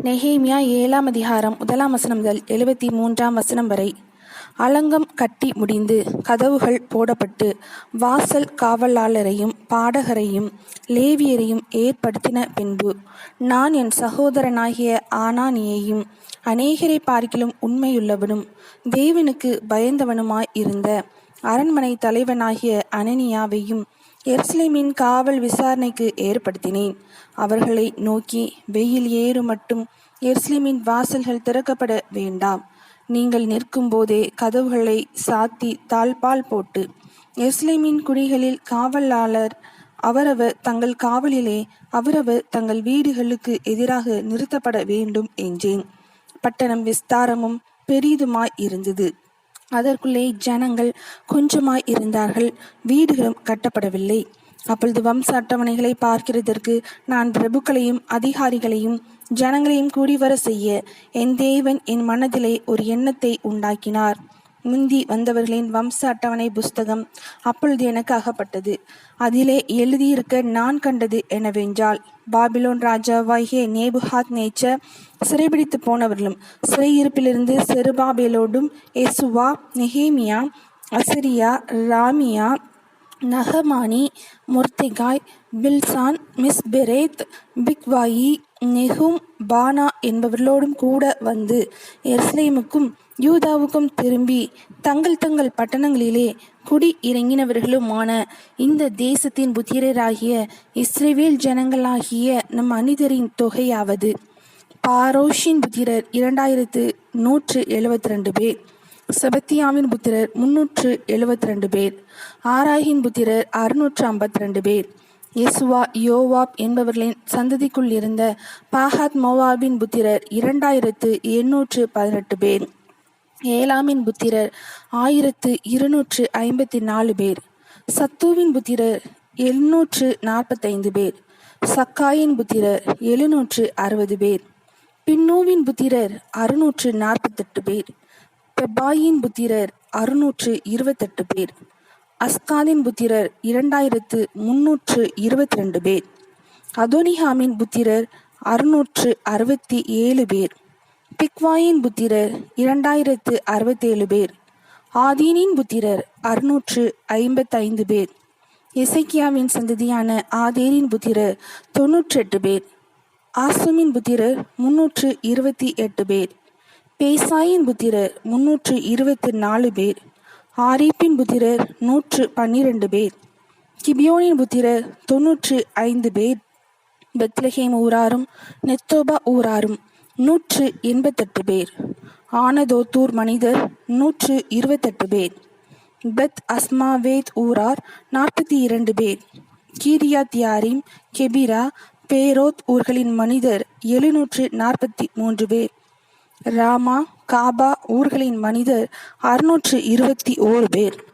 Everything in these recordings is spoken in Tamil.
நெஹேமியா ஏழாம் அதிகாரம் முதலாம் வசனம் முதல் எழுபத்தி மூன்றாம் வசனம் வரை. அலங்கம் கட்டி முடிந்து கதவுகள் போடப்பட்டு வாசல் காவலாளரையும் பாடகரையும் லேவியரையும் ஏற்படுத்தின பின்பு நான் என் சகோதரனாகிய ஆனானியையும் அநேகரை பார்க்கிலும் உண்மையுள்ளவனும் தேவனுக்கு பயந்தவனுமாய் இருந்த அரண்மனை தலைவனாகிய அனனியாவையும் எருசலேமின் காவல் விசாரணைக்கு ஏற்படுத்தினேன். அவர்களை நோக்கி வெயில் ஏறு மட்டும் எருசலேமின் வாசல்கள் திறக்கப்பட வேண்டாம். நீங்கள் நிற்கும் போதே கதவுகளை சாத்தி தாழ்பால் போட்டு எருசலேமின் குடிகளில் காவலாளர் அவரவர் தங்கள் காவலிலே அவரவர் தங்கள் வீடுகளுக்கு எதிராக நிறுத்தப்பட வேண்டும் என்றேன். பட்டணம் விஸ்தாரமும் பெரிதுமாய் இருந்தது. அதற்குள்ளே ஜனங்கள் கொஞ்சமாய் இருந்தார்கள். வீடுகளும் கட்டப்படவில்லை. அப்பொழுது வம்ச அட்டவணைகளை பார்க்கிறதற்கு நான் பிரபுக்களையும் அதிகாரிகளையும் ஜனங்களையும் கூடிவர செய்ய என் தேவன் என் மனதிலே ஒரு எண்ணத்தை உண்டாக்கினார். முந்தி வந்தவர்களின் வம்ச அட்டவணை புஸ்தகம் அப்பொழுது எனக்கு அகப்பட்டது. அதிலே எழுதியிருக்க நான் கண்டது எனவென்றால் பாபிலோன் ராஜாவாகிய நேபுஹாத் நேச்சர் சிறைபிடித்து போனவர்களும் சிறையிருப்பிலிருந்து செருபாபேலோடும் Jeshua Nehemiah Azariah Raamiah நகமானி Mordecai Bilshan Mispereth Bigvai Nehum Baanah என்பவர்களோடும் கூட வந்து எர்ஸ்லேமுக்கும் யூதாவுக்கும் திரும்பி தங்கள் தங்கள் பட்டணங்களிலே குடி இறங்கினவர்களுமான இந்த தேசத்தின் புத்திரராகிய இஸ்ரேவேல் ஜனங்களாகிய நம் மனிதரின் தொகையாவது. பாரோஷின் புத்திரர் இரண்டாயிரத்து நூற்று எழுபத்தி ரெண்டு பேர். செபத்தியாவின் புத்திரர் முன்னூற்று எழுபத்தி ரெண்டு பேர். ஆராயின் புத்திரர் அறுநூற்று ஐம்பத்தி ரெண்டு பேர். யெசுவா யோவாப் என்பவர்களின் சந்ததிக்குள் இருந்த பாகாத் மோவாபின் புத்திரர் இரண்டாயிரத்து எண்ணூற்று பதினெட்டு பேர். ஏலாமின் புத்திரர் ஆயிரத்து இருநூற்று ஐம்பத்தி நாலு பேர். சத்துவின் புத்திரர் எழுநூற்று நாற்பத்தைந்து பேர். சக்காயின் புத்திரர் எழுநூற்று அறுபது பேர். பின்னோவின் புத்திரர் அறுநூற்று நாற்பத்தெட்டு பேர். பெபாயின் புத்திரர் அறுநூற்று இருபத்தெட்டு பேர். அஸ்காதின் புத்திரர் இரண்டாயிரத்து முன்னூற்று இருபத்தி ரெண்டு பேர். அதோனிஹாமின் புத்திரர் அறுநூற்று அறுபத்தி ஏழு பேர். பிக்வாயின் புத்திரர் இரண்டாயிரத்து அறுபத்தேழு பேர் ஆதீனின் புத்திரர் அறுநூற்று ஐம்பத்தைந்து பேர் இசைக்கியாவின் சந்ததியான ஆதேரின் புத்திரர் தொன்னூற்றெட்டு பேர் ஆசுமின் புத்திரர் முன்னூற்று இருபத்தி எட்டு பேர் பேசாயின் புத்திரர் முன்னூற்று இருபத்தி நாலு பேர் ஆரீப்பின் புத்திரர் நூற்று பன்னிரண்டு பேர் கிபியோனின் புத்திரர் தொன்னூற்று ஐந்து பேர் பெத்லஹேம் ஊராரும் நெத்தோபா ஊராரும் நூற்று எண்பத்தெட்டு பேர். ஆனதோத்தூர் மனிதர் நூற்று இருபத்தெட்டு பேர். பெத் அஸ்மாவேத் ஊரார் நாற்பத்தி இரண்டு பேர். கீரியாத் யாரிம் கெபிரா பேரோத் ஊர்களின் மனிதர் எழுநூற்று நாற்பத்தி மூன்று பேர். ராமா காபா ஊர்களின் மனிதர் அறுநூற்று இருபத்தி ஓரு பேர்.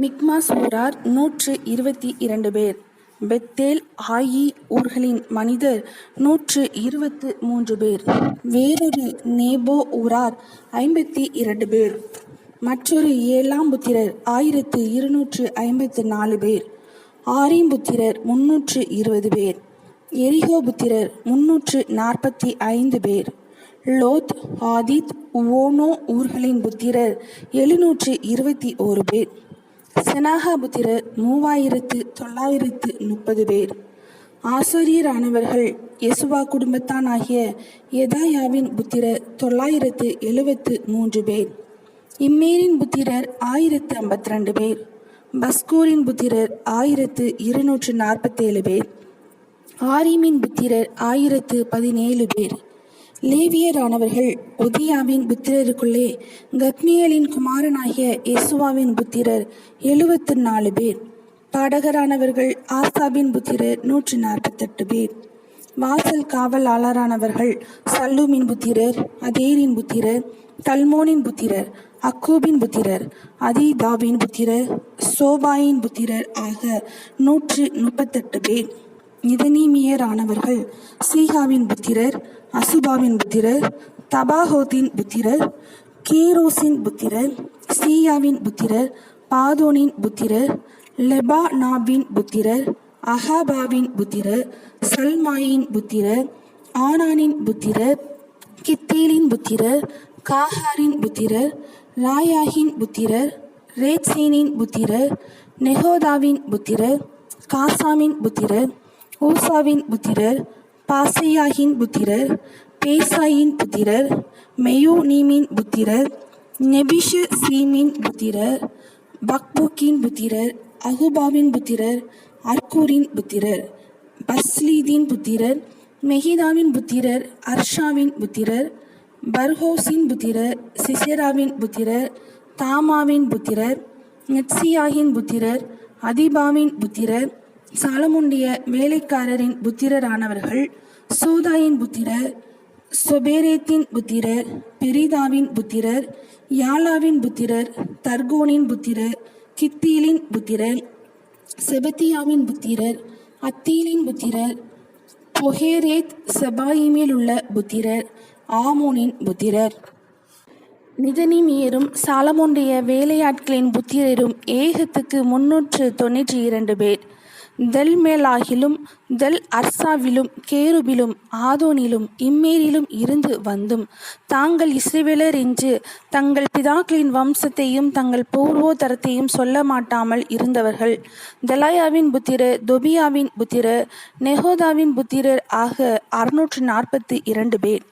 மிக்மாஸ் ஊரார் நூற்று இருபத்தி இரண்டு பேர். பெத்தேல் ஆயி ஊர்களின் மனிதர் நூற்று இருபத்து மூன்று பேர். வேறொரு நேபோ ஊரார் ஐம்பத்தி இரண்டு பேர். மற்றொரு ஏழாம் புத்திரர் ஆயிரத்து இருநூற்று ஐம்பத்து நாலு பேர். ஆரிம் புத்திரர் முன்னூற்று இருபது பேர். எரிகோ புத்திரர் முன்னூற்று நாற்பத்தி ஐந்து பேர். லோத் ஆதித் ஓனோ ஊர்களின் புத்திரர் எழுநூற்று இருபத்தி ஓரு பேர். செனாகா புத்திரர் மூவாயிரத்து தொள்ளாயிரத்து முப்பது பேர். ஆசிரியரானவர்கள் யெசுவா குடும்பத்தான் ஆகிய எதாயாவின் புத்திரர் தொள்ளாயிரத்து எழுபத்து மூன்று பேர். இம்மேரின் புத்திரர் ஆயிரத்து ஐம்பத்தி ரெண்டு பேர். பஸ்கூரின் புத்திரர் ஆயிரத்து இருநூற்று நாற்பத்தேழு பேர். ஆரிமின் புத்திரர் ஆயிரத்து பதினேழு பேர். லேவியரானவர்கள் ஒதியாவின் புத்திரருக்குள்ளே கத்மியலின் குமாரனாகிய இயேசுவாவின் புத்திரர் எழுபத்து நாலு பேர் பாடகரானவர்கள் ஆசாபின் புத்திரர் நூற்றி நாற்பத்தெட்டு பேர் வாசல் காவலாளரானவர்கள் சல்லூமின் புத்திரர் அதேரின் புத்திரர் தல்மோனின் புத்திரர் அக்கூபின் புத்திரர் அதிதாபின் புத்திரர் சோபாயின் புத்திரர் ஆக நூற்று முப்பத்தெட்டு பேர். நிதனீமியரானவர்கள் சீகாவின் புத்திரர் அசுபாவின் புத்திரர் தபாஹோத்தின் புத்திரர் கேரோசின் புத்திரர் சீயாவின் புத்திரர் பாதோனின் புத்திரர் லெபானாவின் புத்திரர் அகாபாவின் புத்திரர் சல்மாயின் புத்திரர் ஆனானின் புத்திரர் கித்தேலின் புத்திரர் காஹாரின் புத்திரர் ராயாகின் புத்திரர் ரேத்சேனின் புத்திரர் நெகோதாவின் புத்திரர் காசாமின் புத்திரர் ஊசாவின் புத்திரர் பாசையாகின் புத்திரர் பேசாயின் புத்திரர் மெயோனீமின் புத்திரர் நெபிஷ சீமின் புத்திரர் பக்பூக்கின் புத்திரர் அகுபாவின் புத்திரர் அர்கூரின் புத்திரர் பஸ்லீதின் புத்திரர் மெஹிதாவின் புத்திரர் அர்ஷாவின் புத்திரர் பர்ஹோஸின் புத்திரர் சிசெராவின் புத்திரர் தாமாவின் புத்திரர் நெட்சியாகின் புத்திரர் அதிபாவின் புத்திரர் சாலமுண்டிய வேலைக்காரரின் புத்திரரானவர்கள் சூதாயின் புத்திரர் சொபேரேத்தின் புத்திரர் பெரிதாவின் புத்திரர் யாலாவின் புத்திரர் தர்கோனின் புத்திரர் கித்தீலின் புத்திரர் செபத்தியாவின் புத்திரர் அத்தீலின் புத்திரர் பொஹேரேத் செபாயிமில் உள்ள புத்திரர் ஆமோனின் புத்திரர். நிதனிமியரும் சாலமுண்டிய வேலையாட்களின் புத்திரரும் ஏகத்துக்கு முன்னூற்று தொண்ணூற்றி இரண்டு பேர். தெல்மேலாகிலும் தெல் அர்சாவிலும் கேருபிலும் ஆதோனிலும் இம்மேரிலும் இருந்து வந்தும் தாங்கள் இஸ்ரேவேலர் என்று தங்கள் பிதாக்களின் வம்சத்தையும் தங்கள் பூர்வோதரத்தையும் சொல்ல மாட்டாமல் இருந்தவர்கள். தெலாயாவின் புத்திரர் தொபியாவின் புத்திரர் நெஹோதாவின் புத்திரர் ஆக அறுநூற்று நாற்பத்தி இரண்டு பேர்.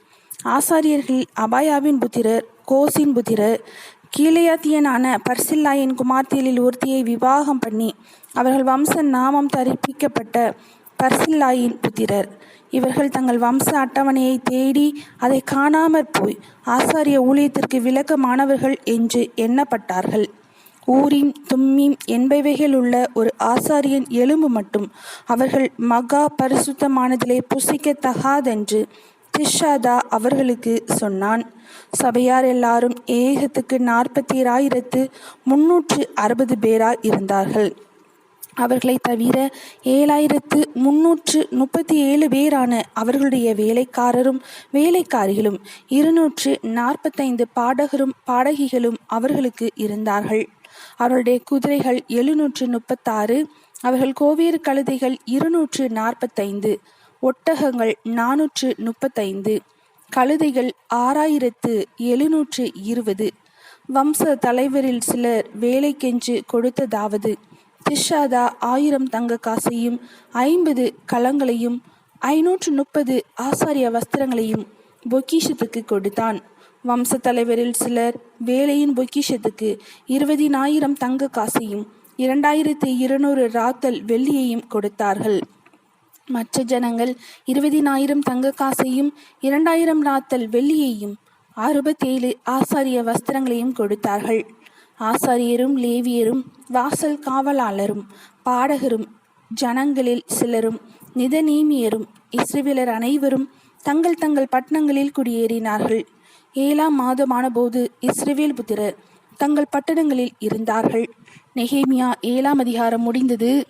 ஆசாரியர்கள் அபாயாவின் புத்திரர் கோசின் புத்திரர் கீழையாத்தியனான பர்சில்லாயின் குமார்த்தியலில் ஒருத்தியை விவாகம் பண்ணி அவர்கள் வம்ச நாமம் தரிப்பிக்கப்பட்ட பர்சில்லாயின் புத்திரர். இவர்கள் தங்கள் வம்ச அட்டவணையை தேடி அதை காணாமற் போய் ஆசாரிய ஊழியத்திற்கு விளக்கமானவர்கள் என்று எண்ணப்பட்டார்கள். ஊரீம் தும்மீம் என்பவைகள் உள்ள ஒரு ஆசாரியன் எலும்பு மட்டும் அவர்கள் மகா பரிசுத்தமானதிலே புசிக்கத்தகாதென்று திஷாதா அவர்களுக்கு சொன்னான் சபையார் எல்லாரும் ஏகத்துக்கு நாற்பத்தி முன்னூற்று அறுபது பேராய் இருந்தார்கள். அவர்களை தவிர ஏழாயிரத்து முன்னூற்று முப்பத்தி ஏழு பேரான அவர்களுடைய வேலைக்காரரும் வேலைக்காரிகளும் இருநூற்று நாற்பத்தைந்து பாடகரும் பாடகிகளும் அவர்களுக்கு இருந்தார்கள். அவருடைய குதிரைகள் எழுநூற்று முப்பத்தாறு அவர்கள் கோவேறு கழுதைகள் இருநூற்று நாற்பத்தைந்து ஒட்டகங்கள் நானூற்று முப்பத்தைந்து கழுதைகள் ஆறாயிரத்து எழுநூற்று இருபது வம்ச தலைவரில் சிலர் வேலைக்கென்று கொடுத்ததாவது திஷாதா ஆயிரம் தங்க காசையும் ஐம்பது களங்களையும் ஐநூற்று முப்பது ஆசாரிய வஸ்திரங்களையும் பொக்கிஷத்துக்கு கொடுத்தான். வம்ச தலைவரில் சிலர் வேலையின் பொக்கிஷத்துக்கு இருபதினாயிரம் தங்க காசையும் இரண்டாயிரத்தி இருநூறு ராத்தல் வெள்ளியையும் கொடுத்தார்கள். மற்ற ஜனங்கள் இருபதினாயிரம் தங்க காசையும் இரண்டாயிரம் ராத்தல் வெள்ளியையும் அறுபத்தேழு ஆசாரிய வஸ்திரங்களையும் கொடுத்தார்கள். ஆசாரியரும் லேவியரும் வாசல் காவலாளரும் பாடகரும் ஜனங்களில் சிலரும் நிதநீமியரும் இஸ்ரேலர் அனைவரும் தங்கள் தங்கள் பட்டணங்களில் குடியேறினார்கள். ஏழாம் மாதமான போது இஸ்ரேவேல் புத்திரர் தங்கள் பட்டணங்களில் இருந்தார்கள். நெஹேமியா ஏழாம் அதிகாரம் முடிந்தது.